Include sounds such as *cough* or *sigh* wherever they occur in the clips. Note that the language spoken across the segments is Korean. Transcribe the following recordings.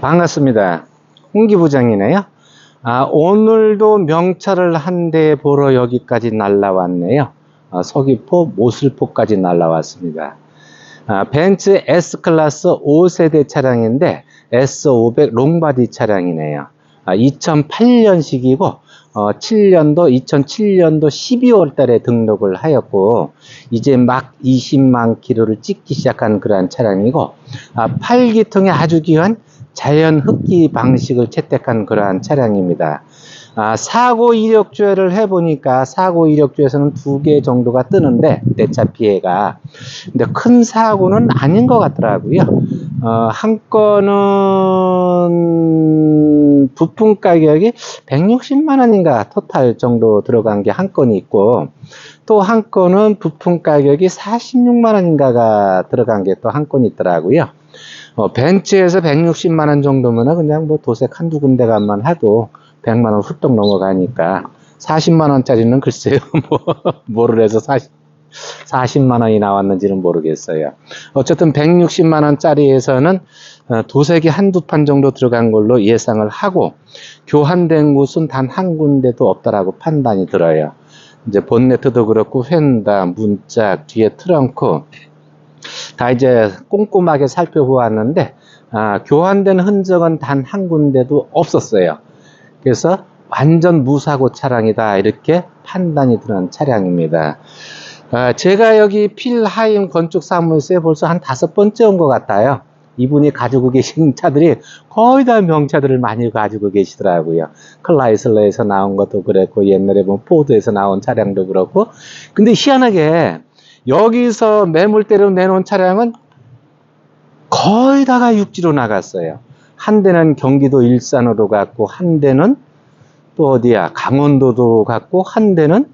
반갑습니다. 홍기 부장이네요. 아, 오늘도 명찰을 한 대 보러 여기까지 날라왔네요. 아, 서귀포 모슬포까지 날라왔습니다. 아, 벤츠 S클래스 5세대 차량인데 S500 롱바디 차량이네요. 아, 2008년식이고 어, 7년도 2007년도 12월 달에 등록을 하였고 이제 막 20만 킬로를 찍기 시작한 그러한 차량이고 아, 8기통의 아주 귀한 자연 흡기 방식을 채택한 그러한 차량입니다. 아, 사고 이력조회를 해보니까 사고 이력조에서는 두 개 정도가 뜨는데 내차 피해가 근데 큰 사고는 아닌 것 같더라고요. 어, 한 건은 부품 가격이 160만 원인가 토탈 정도 들어간 게 한 건이 있고 또 한 건은 부품 가격이 46만 원인가가 들어간 게 또 한 건이 있더라고요. 어, 벤츠에서 160만 원 정도면 그냥 뭐 도색 한두 군데가만 해도 100만 원 훌쩍 넘어가니까 40만 원짜리는 글쎄요 *laughs* 뭐 뭐를 해서 40, 40만 원이 나왔는지는 모르겠어요. 어쨌든 160만 원짜리에서는 어, 도색이 한두 판 정도 들어간 걸로 예상을 하고 교환된 곳은 단 한 군데도 없다라고 판단이 들어요. 이제 본네트도 그렇고 휀다, 문짝, 뒤에 트렁크 다 이제 꼼꼼하게 살펴보았는데 아, 교환된 흔적은 단 한 군데도 없었어요. 그래서 완전 무사고 차량이다 이렇게 판단이 드는 차량입니다. 아, 제가 여기 필하임 건축 사무소에 벌써 한 다섯 번째 온 것 같아요. 이분이 가지고 계신 차들이 거의 다 명차들을 많이 가지고 계시더라고요. 클라이슬러에서 나온 것도 그랬고 옛날에 보면 포드에서 나온 차량도 그렇고 근데 희한하게 여기서 매물대로 내놓은 차량은 거의 다가 육지로 나갔어요. 한 대는 경기도 일산으로 갔고 한 대는 또 어디야 강원도도 갔고 한 대는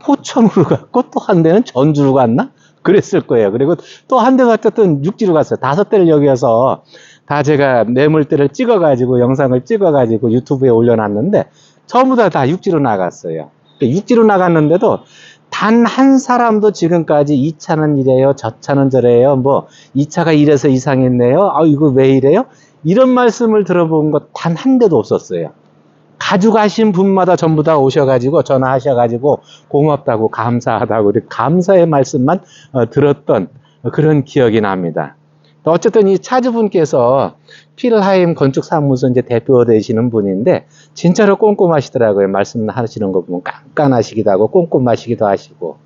포천으로 갔고 또 한 대는 전주로 갔나 그랬을 거예요. 그리고 또 한 대가 어쨌든 육지로 갔어요. 다섯 대를 여기서 다 제가 매물대를 찍어가지고 영상을 찍어가지고 유튜브에 올려놨는데 전부 다 다 육지로 나갔어요. 육지로 나갔는데도 단 한 사람도 지금까지 이 차는 이래요, 저 차는 저래요, 뭐 이 차가 이래서 이상했네요, 아 이거 왜 이래요? 이런 말씀을 들어본 것 단 한 대도 없었어요. 가져가신 분마다 전부 다 오셔가지고 전화하셔가지고 고맙다고 감사하다고 감사의 말씀만 어, 들었던 그런 기억이 납니다. 또 어쨌든 이 차주분께서 필하임 건축사무소 이제 대표 되시는 분인데 진짜로 꼼꼼하시더라고요. 말씀하시는 거 보면 깐깐하시기도 하고 꼼꼼하시기도 하시고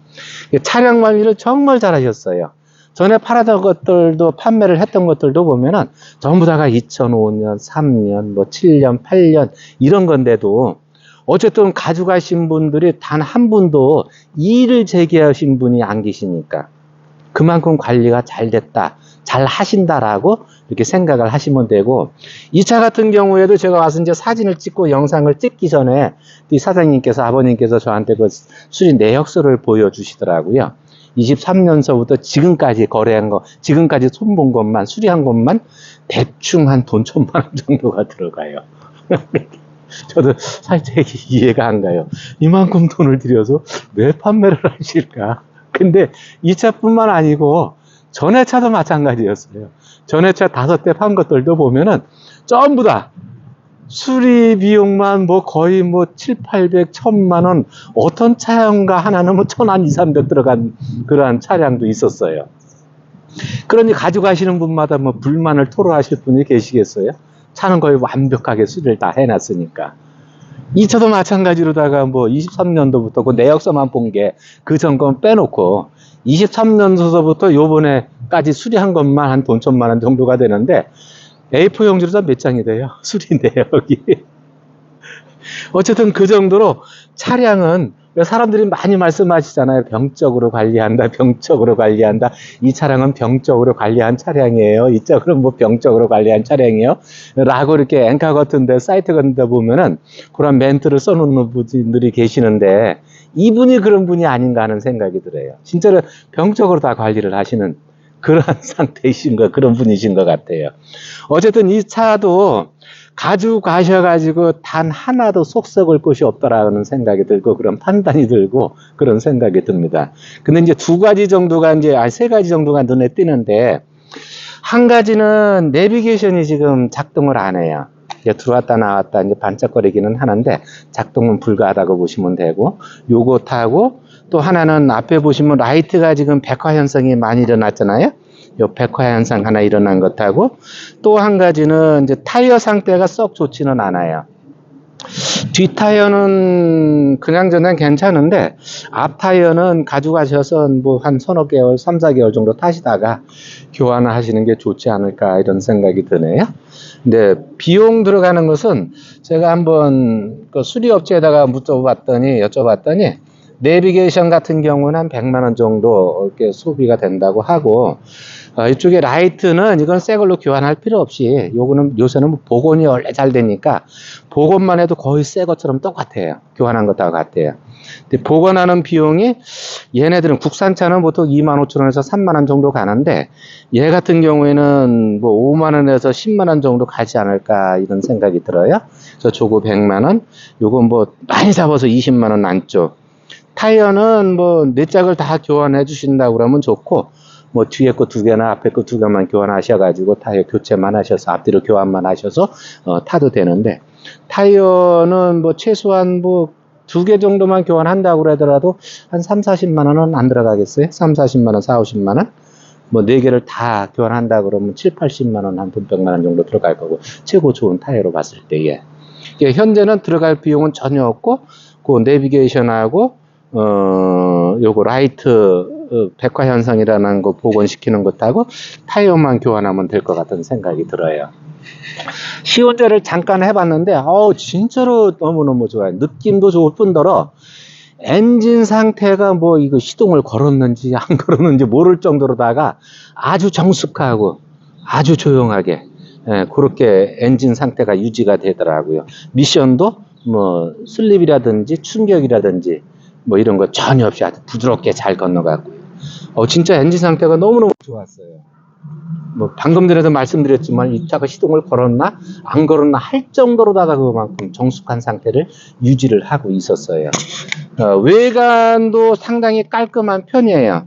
차량 관리를 정말 잘하셨어요. 전에 팔았던 것들도 판매를 했던 것들도 보면은 전부 다가 2005년, 3년, 뭐 7년, 8년 이런 건데도 어쨌든 가져가신 분들이 단 한 분도 일을 제기하신 분이 안 계시니까 그만큼 관리가 잘 됐다, 잘 하신다라고 이렇게 생각을 하시면 되고 이 차 같은 경우에도 제가 와서 이제 사진을 찍고 영상을 찍기 전에 이 사장님께서 아버님께서 저한테 그 수리 내역서를 보여주시더라고요. 23년서부터 지금까지 거래한 거, 지금까지 손본 것만, 수리한 것만 대충 한 돈 천만 원 정도가 들어가요. *laughs* 저도 살짝 이해가 안 가요. 이만큼 돈을 들여서 왜 판매를 하실까? 근데 이 차뿐만 아니고 전에 차도 마찬가지였어요. 전에 차 다섯 대 판 것들도 보면은 전부 다 수리 비용만 뭐 거의 뭐 7, 800, 1000만 원 어떤 차량가 하나는 뭐천한 2, 300 들어간 그러한 차량도 있었어요. 그러니 가져가시는 분마다 뭐 불만을 토로하실 분이 계시겠어요? 차는 거의 완벽하게 수리를 다 해놨으니까. 이 차도 마찬가지로다가 뭐 23년도부터 그 내역서만 본 게 그 전건 빼놓고 23년도서부터 요번에까지 수리한 것만 한 돈 천만 원 정도가 되는데 A4 용지로 몇 장이 돼요? *laughs* 수리 내역이. 어쨌든 그 정도로 차량은 사람들이 많이 말씀하시잖아요. 병적으로 관리한다, 병적으로 관리한다. 이 차량은 병적으로 관리한 차량이에요. 이 차량은 뭐 병적으로 관리한 차량이에요. 라고 이렇게 앵카 같은데, 사이트 같은 데 보면은 그런 멘트를 써놓는 분들이 계시는데, 이분이 그런 분이 아닌가 하는 생각이 들어요. 진짜로 병적으로 다 관리를 하시는 그런 *laughs* 상태이신 거, 그런 분이신 것 같아요. 어쨌든 이 차도 가지고 가셔가지고 단 하나도 속 썩을 곳이 없다라는 생각이 들고 그런 판단이 들고 그런 생각이 듭니다. 근데 이제 두 가지 정도가 이제, 아니 세 가지 정도가 눈에 띄는데 한 가지는 내비게이션이 지금 작동을 안 해요. 이제 들어왔다 나왔다 이제 반짝거리기는 하는데 작동은 불가하다고 보시면 되고 요거 타고 또 하나는 앞에 보시면 라이트가 지금 백화 현상이 많이 일어났잖아요. 요 백화 현상 하나 일어난 것하고 또 한 가지는 이제 타이어 상태가 썩 좋지는 않아요. 뒷 타이어는 그냥 저냥 괜찮은데 앞 타이어는 가져가셔서 뭐 한 서너 개월, 3, 4개월 정도 타시다가 교환을 하시는 게 좋지 않을까 이런 생각이 드네요. 근데 비용 들어가는 것은 제가 한번 그 수리업체에다가 묻어봤더니 여쭤봤더니 내비게이션 같은 경우는 한 100만 원 정도 이렇게 소비가 된다고 하고 어, 이쪽에 라이트는 이건 새 걸로 교환할 필요 없이 요거는 요새는 뭐 복원이 원래 잘 되니까 복원만 해도 거의 새 것처럼 똑같아요. 교환한 것하고 같아요. 근데 복원하는 비용이 얘네들은 국산차는 보통 2만 5천 원에서 3만 원 정도 가는데 얘 같은 경우에는 뭐 5만 원에서 10만 원 정도 가지 않을까 이런 생각이 들어요. 그래서 저거 100만 원, 요건 뭐 많이 잡아서 20만 원 안쪽. 타이어는 뭐 네 짝을 다 교환해 주신다고 그러면 좋고 뭐 뒤에 거 두 개나 앞에 거 두 개만 교환하셔가지고 타이어 교체만 하셔서 앞뒤로 교환만 하셔서 어, 타도 되는데 타이어는 뭐 최소한 뭐 두 개 정도만 교환한다고 그러더라도 한 3, 40만 원은 안 들어가겠어요? 3, 40만 원, 4, 50만 원? 뭐 네 개를 다 교환한다 그러면 7, 80만 원, 한 100만 원 정도 들어갈 거고 최고 좋은 타이어로 봤을 때에 예, 현재는 들어갈 비용은 전혀 없고 그 내비게이션하고 어 요거 라이트 어, 백화 현상이라는 거 복원시키는 것하고 타이어만 교환하면 될 것 같은 생각이 들어요. 시운전을 잠깐 해봤는데 어 진짜로 너무너무 좋아요. 느낌도 좋을 뿐더러 엔진 상태가 뭐 이거 시동을 걸었는지 안 *laughs* 걸었는지 모를 정도로다가 아주 정숙하고 아주 조용하게 예, 그렇게 엔진 상태가 유지가 되더라고요. 미션도 뭐 슬립이라든지 충격이라든지 뭐 이런 거 전혀 없이 아주 부드럽게 잘 건너갔고요. 어 진짜 엔진 상태가 너무너무 좋았어요. 뭐 방금 전에도 말씀드렸지만 이 차가 시동을 걸었나 안 걸었나 할 정도로 다가 그만큼 정숙한 상태를 유지를 하고 있었어요. 어, 외관도 상당히 깔끔한 편이에요.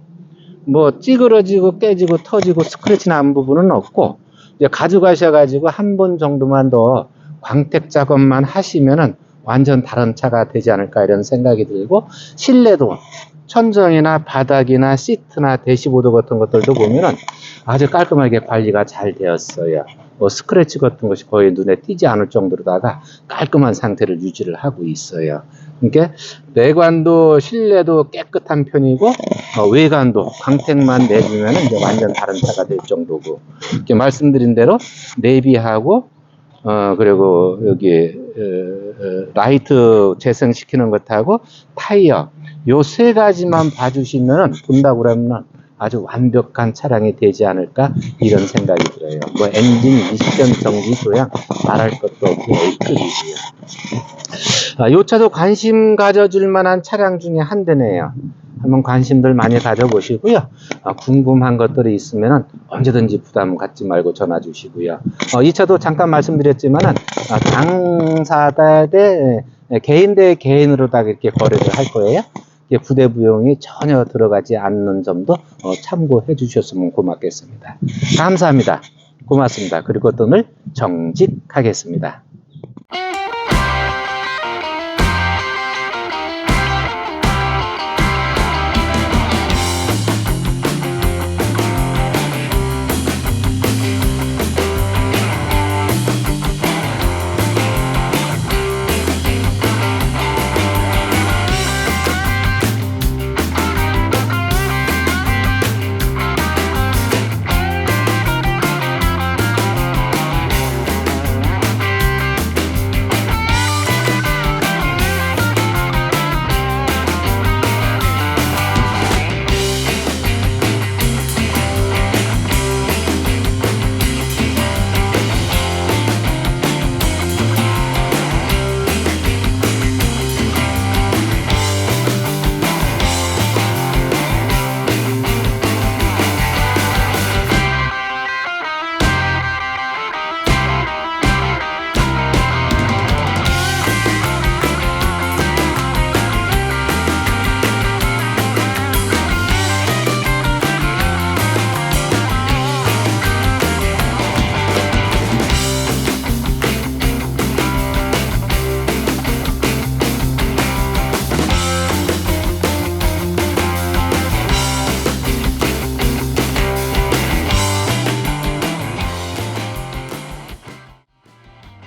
뭐 찌그러지고 깨지고 터지고 스크래치 난 부분은 없고 이제 가져가셔가지고 한 번 정도만 더 광택 작업만 하시면은 완전 다른 차가 되지 않을까 이런 생각이 들고 실내도 천정이나 바닥이나 시트나 대시보드 같은 것들도 보면은 아주 깔끔하게 관리가 잘 되었어요. 뭐 스크래치 같은 것이 거의 눈에 띄지 않을 정도로다가 깔끔한 상태를 유지를 하고 있어요. 그러니까 내관도 실내도 깨끗한 편이고 어, 외관도 광택만 내주면 이제 완전 다른 차가 될 정도고 이렇게 말씀드린 대로 내비하고 어 그리고 여기 어, 어, 라이트 재생시키는 것하고 타이어 요 세 가지만 봐주시면 본다고 그러면 아주 완벽한 차량이 되지 않을까 이런 생각이 들어요. 뭐 엔진, 미션, 정지, 조향 말할 것도 없고 A급이고요. 아, 요 차도 관심 가져줄 만한 차량 중에 한 대네요. 한번 관심들 많이 가져보시고요. 아, 궁금한 것들이 있으면 언제든지 부담 갖지 말고 전화 주시고요. 어, 이 차도 잠깐 말씀드렸지만은 아, 당사자 대 예, 개인 대 개인으로 다 이렇게 거래를 할 거예요. 이게 부대 부용이 전혀 들어가지 않는 점도 어, 참고해 주셨으면 고맙겠습니다. 감사합니다. 고맙습니다. 그리고 또늘 정직하겠습니다.